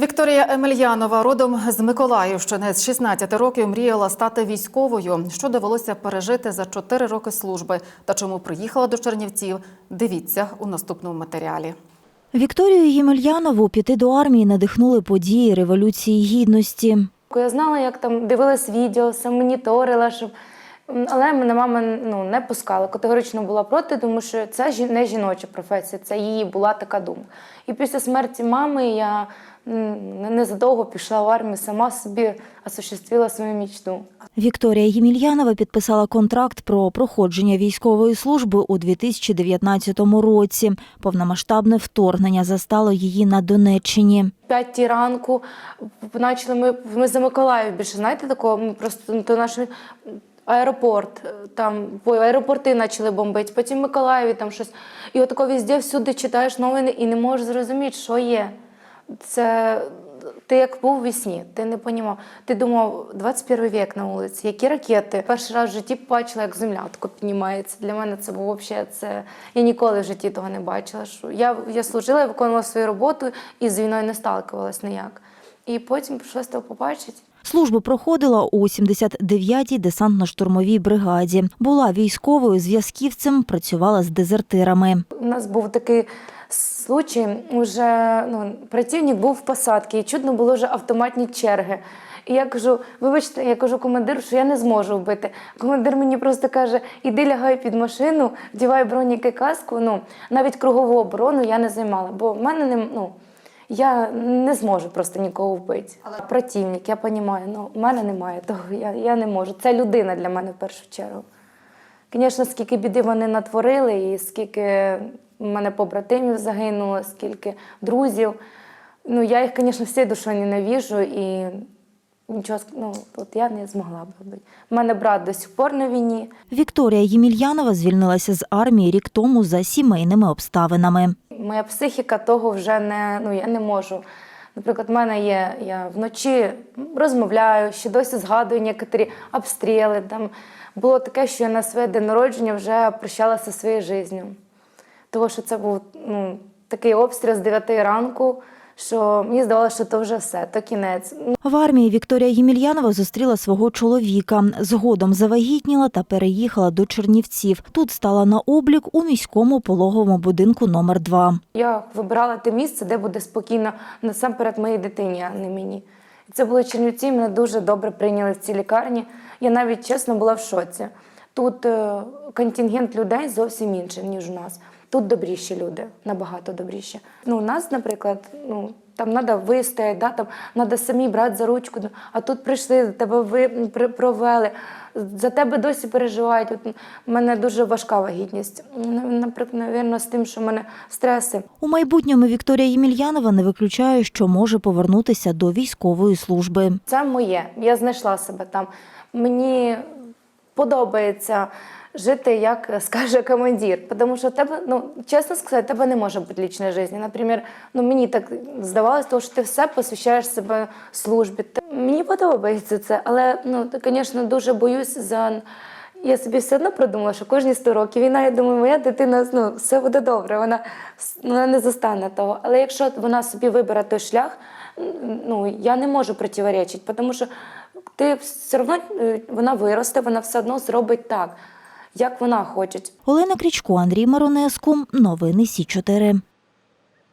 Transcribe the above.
Вікторія Емельянова родом з Миколаївщини з 16 років мріяла стати військовою. Що довелося пережити за 4 роки служби та чому приїхала до Чернівців? Дивіться у наступному матеріалі. Вікторію Ємельянову піти до армії надихнули події Революції Гідності. Я знала, як там дивилась відео, все моніторила, щоб. Але мене мама ну, не пускала, категорично була проти, тому що це не жіноча професія, це її була така думка. І після смерті мами я незадовго пішла в армію, сама собі осуществила свою мічту. Вікторія Ємельянова підписала контракт про проходження військової служби у 2019 році. Повномасштабне вторгнення застало її на Донеччині. П'ятій ранку почали ми, ми за Миколаїв більше, знаєте, такого, ми просто ну, то наш аеропорт, е, там аеропорти почали бомбити, потім в Миколаєві там щось. І отако везде всюди читаєш новини і не можеш зрозуміти, що є. Це ти як був у вісні, ти не розумів. Ти думав, 21 вік на вулиці, які ракети. Перший раз в житті побачила, як земля тако піднімається. Для мене це було взагалі це. Я ніколи в житті того не бачила. Що я, я служила, я виконувала свою роботу і з війною не сталкувалась ніяк. І потім прийшлося побачити. Службу проходила у 79-й десантно-штурмовій бригаді. Була військовою зв'язківцем, працювала з дезертирами. У нас був такий случай, уже ну, працівник був в посадці, і чудно було вже автоматні черги. І я кажу, вибачте, я кажу командиру, що я не зможу вбити. Командир мені просто каже: іди лягай під машину, вдівай броніки каску. Ну, навіть кругову оборону я не займала, бо в мене не ну. Я не зможу просто нікого вбити. Але противник, я розумію, ну, в мене немає того, я, я не можу. Це людина для мене в першу чергу. Звісно, скільки біди вони натворили, і скільки в мене побратимів загинуло, скільки друзів. Ну, я їх, звісно, всією душою ненавіжу і нічого ну, от я не змогла б робити. У мене брат до сих пор на війні. Вікторія Ємельянова звільнилася з армії рік тому за сімейними обставинами. Моя психіка того вже не, ну, я не можу. Наприклад, в мене є, я вночі розмовляю, ще досі згадую некоторі обстріли. Там було таке, що я на своє день народження вже прощалася своєю життю. Тому що це був ну, такий обстріл з 9 ранку, що мені здавалося, що то вже все, то кінець. В армії Вікторія Ємельянова зустріла свого чоловіка. Згодом завагітніла та переїхала до Чернівців. Тут стала на облік у міському пологовому будинку номер 2 Я вибирала те місце, де буде спокійно насамперед моїй дитині, а не мені. Це були Чернівці, мене дуже добре прийняли в цій лікарні. Я навіть чесно була в шоці. Тут е, контингент людей зовсім інший, ніж у нас. Тут добріші люди, набагато добріші. Ну, у нас, наприклад, ну, там треба вистояти, да, там треба самі брати за ручку, ну, а тут прийшли, тебе ви, провели, за тебе досі переживають. От, у мене дуже важка вагітність. Наприклад, навірно, з тим, що в мене стреси. У майбутньому Вікторія Ємельянова не виключає, що може повернутися до військової служби. Це моє. Я знайшла себе там. Мені подобається жити, як скаже командир. Тому що тебе, ну чесно сказати, тебе не може бути лічної життя. Наприклад, ну мені так здавалося, тому що ти все посвящаєш себе службі. Мені подобається це, але ну, звісно, дуже боюсь за. Я собі все одно продумала, що кожні 100 років війна, я думаю, моя дитина ну, все буде добре, вона, вона не застане того. Але якщо вона собі вибере той шлях, ну, я не можу противоречити, тому що ти все одно е, вона виросте, вона все одно зробить так, як вона хоче. Олена Крічко, Андрій Маронеску. Новини Сі 4